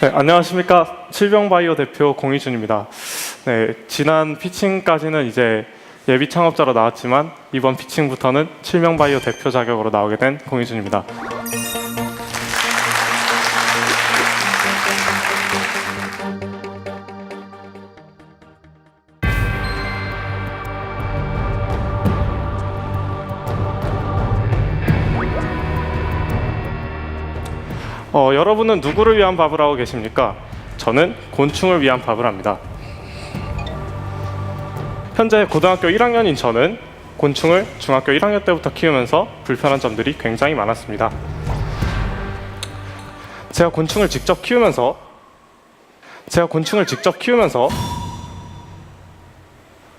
네, 안녕하십니까 칠병바이오 대표 공희준입니다. 네, 지난 피칭까지는 이제 예비 창업자로 나왔지만 이번 피칭부터는 칠명바이오 대표 자격으로 나오게 된 공희준입니다. 어, 여러분은 누구를 위한 밥을 하고 계십니까? 저는 곤충을 위한 밥을 합니다. 현재 고등학교 1학년인 저는 곤충을 중학교 1학년 때부터 키우면서 불편한 점들이 굉장히 많았습니다. 제가 곤충을 직접 키우면서 제가 곤충을 직접 키우면서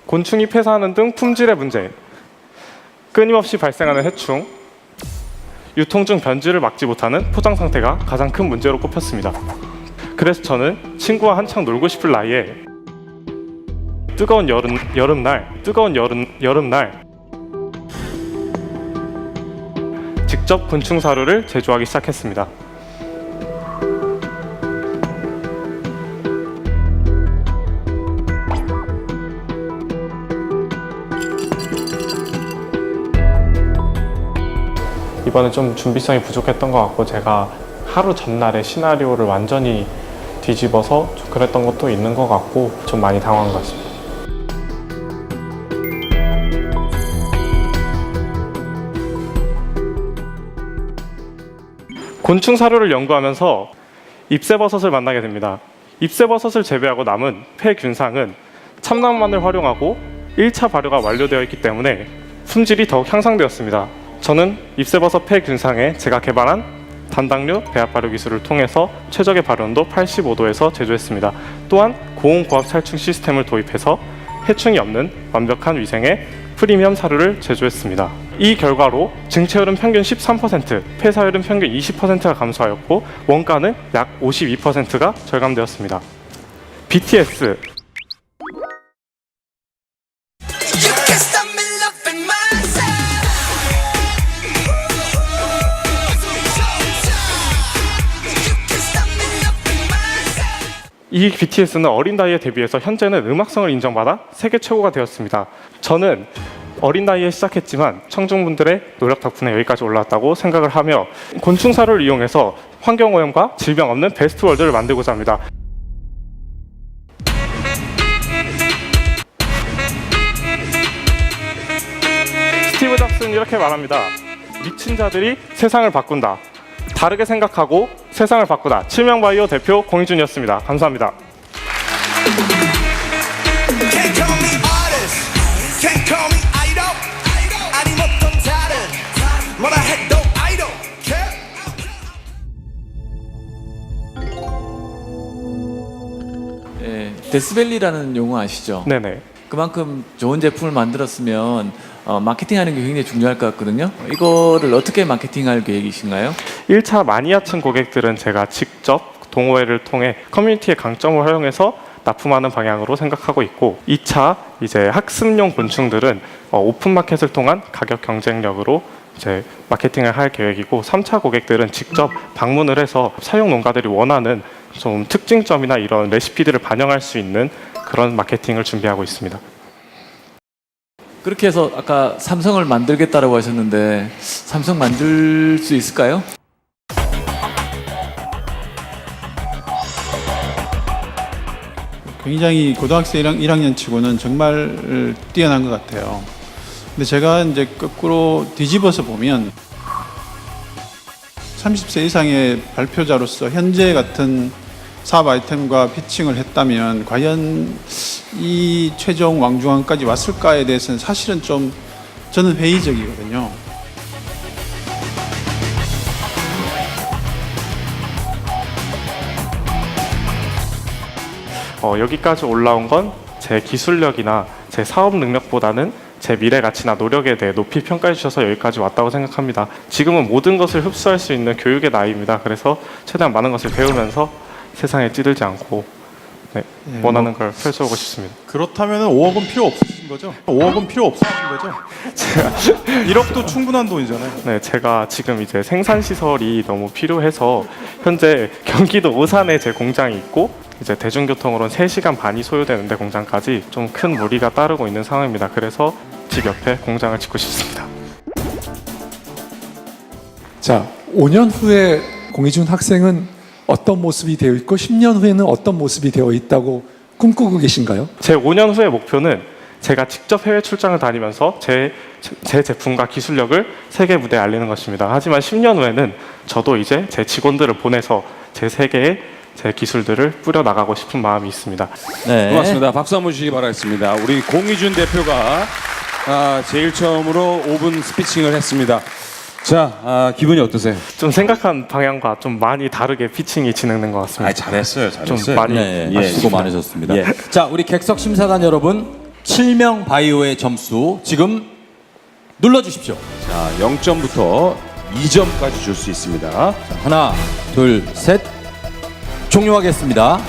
곤충이 폐사하는 등 품질의 문제, 끊임없이 발생하는 해충, 유통 중 변질을 막지 못하는 포장 상태가 가장 큰 문제로 꼽혔습니다. 그래서 저는 친구와 한창 놀고 싶을 나이에 뜨거운 여름 여름날 뜨거운 여름 여름날 직접 곤충 사료를 제조하기 시작했습니다. 이번에 좀 준비성이 부족했던 것 같고 제가 하루 전날에 시나리오를 완전히 뒤집어서 좀 그랬던 것도 있는 것 같고 좀 많이 당황한 것 같습니다. 곤충 사료를 연구하면서 ip새버섯을 만나게 됩니다. ip새버섯을 재배하고 남은 폐균상은 참나무만을 활용하고 1차 발효가 완료되어 있기 때문에 품질이 더욱 향상되었습니다. 저는 ip새버섯 폐 균상에 제가 개발한 단당류 배합 발효 기술을 통해서 최적의 발효 온도 85도에서 제조했습니다. 또한 고온 고압 살충 시스템을 도입해서 해충이 없는 완벽한 위생의 프리미엄 사료를 제조했습니다. 이 결과로 증체율은 평균 13%, 폐사율은 평균 20%가 감소하였고 원가는 약 52%가 절감되었습니다. BTS 이 BTS는 어린 나이에 데뷔해서 현재는 음악성을 인정받아 세계 최고가 되었습니다. 저는 어린 나이에 시작했지만 청중분들의 노력 덕분에 여기까지 올라왔다고 생각을 하며 곤충사를 이용해서 환경오염과 질병 없는 베스트 월드를 만들고자 합니다. 스티브 잡스는 이렇게 말합니다. 미친 자들이 세상을 바꾼다. 다르게 생각하고 세상을 바꾸다. 칠명바이오 대표 공희준이었습니다. 감사합니다. 예, 데스밸리라는 용어 아시죠? 네네. 그만큼 좋은 제품을 만들었으면 어, 마케팅하는 게 굉장히 중요할 것 같거든요. 이거를 어떻게 마케팅할 계획이신가요? 1차 마니아층 고객들은 제가 직접 동호회를 통해 커뮤니티의 강점을 활용해서 납품하는 방향으로 생각하고 있고 2차 이제 학습용 곤충들은 어, 오픈 마켓을 통한 가격 경쟁력으로 이제 마케팅을 할 계획이고 3차 고객들은 직접 방문을 해서 사용 농가들이 원하는 좀 특징점이나 이런 레시피들을 반영할 수 있는 그런 마케팅을 준비하고 있습니다. 그렇게 해서 아까 삼성을 만들겠다라고 하셨는데 삼성 만들 수 있을까요? 굉장히 고등학생 1학, 년 치고는 정말 뛰어난 것 같아요. 근데 제가 이제 거꾸로 뒤집어서 보면 30세 이상의 발표자로서 현재 같은 사업 아이템과 피칭을 했다면 과연 이 최종 왕중왕까지 왔을까에 대해서는 사실은 좀 저는 회의적이거든요. 어, 여기까지 올라온 건 제 기술력이나 제 사업 능력보다는 제 미래 가치나 노력에 대해 높이 평가해 주셔서 여기까지 왔다고 생각합니다. 지금은 모든 것을 흡수할 수 있는 교육의 나이입니다. 그래서 최대한 많은 것을 배우면서 세상에 찌들지 않고 네, 예, 원하는 걸 펼쳐오고 싶습니다. 그렇다면 5억 은 필요 없으신 거죠? 5억 은 필요 없으신 거죠? 1억도 충분한 돈이잖아요. 네, 제가 지금 이제 생산 시설이 너무 필요해서 현재 경기도 오산에 제 공장이 있고 이제 대중교통으로는 3시간 반이 소요되는데 공장까지 좀 큰 무리가 따르고 있는 상황입니다. 그래서 집 옆에 공장을 짓고 싶습니다. 자, 5년 후에 공희준 학생은 어떤 모습이 되어 있고 10년 후에는 어떤 모습이 되어 있다고 꿈꾸고 계신가요? 제 5년 후의 목표는 제가 직접 해외 출장을 다니면서 제, 제 제품과 기술력을 세계 무대에 알리는 것입니다. 하지만 10년 후에는 저도 이제 제 직원들을 보내서 제 세계에 제 기술들을 뿌려 나가고 싶은 마음이 있습니다. 네. 고맙습니다. 박수 한번 주시기 바라겠습니다. 우리 공희준 대표가 아, 제일 처음으로 5분 스피칭을 했습니다. 자, 아, 기분이 어떠세요? 좀 생각한 방향과 좀 많이 다르게 피칭이 진행된 것 같습니다. 아, 잘했어요. 좀 잘했어요. 많이 네, 예, 수고 많으셨습니다. 예. 자, 우리 객석 심사단 여러분, 7명 바이오의 점수 지금 눌러 주십시오. 자, 0점부터 2점까지 줄 수 있습니다. 자, 하나, 둘, 셋. 종료하겠습니다.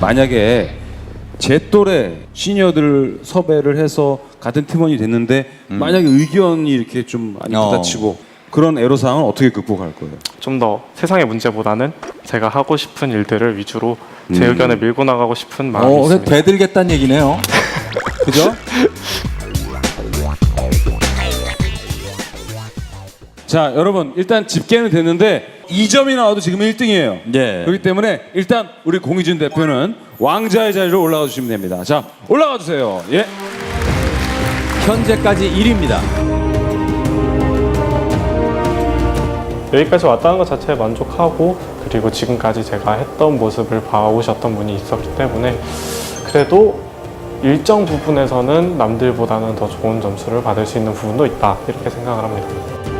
만약에 제 또래 시니어들 섭외를 해서 같은 팀원이 됐는데 만약에 의견이 이렇게 좀 많이 어. 부딪히고 그런 애로사항은 어떻게 극복할 거예요? 좀 더 세상의 문제보다는 제가 하고 싶은 일들을 위주로 제 의견을 밀고 나가고 싶은 마음이 어, 있습니다. 되들겠다는 얘기네요. 그죠? 자, 여러분 일단 집계는 됐는데 2점이 나와도 지금 1등이에요. 예. 그렇기 때문에 일단 우리 공희준 대표는 왕자의 자리로 올라가 주시면 됩니다. 자, 올라가 주세요. 예. 현재까지 1위입니다. 여기까지 왔다는 것 자체에 만족하고 그리고 지금까지 제가 했던 모습을 봐오셨던 분이 있었기 때문에 그래도 일정 부분에서는 남들보다는 더 좋은 점수를 받을 수 있는 부분도 있다 이렇게 생각을 합니다.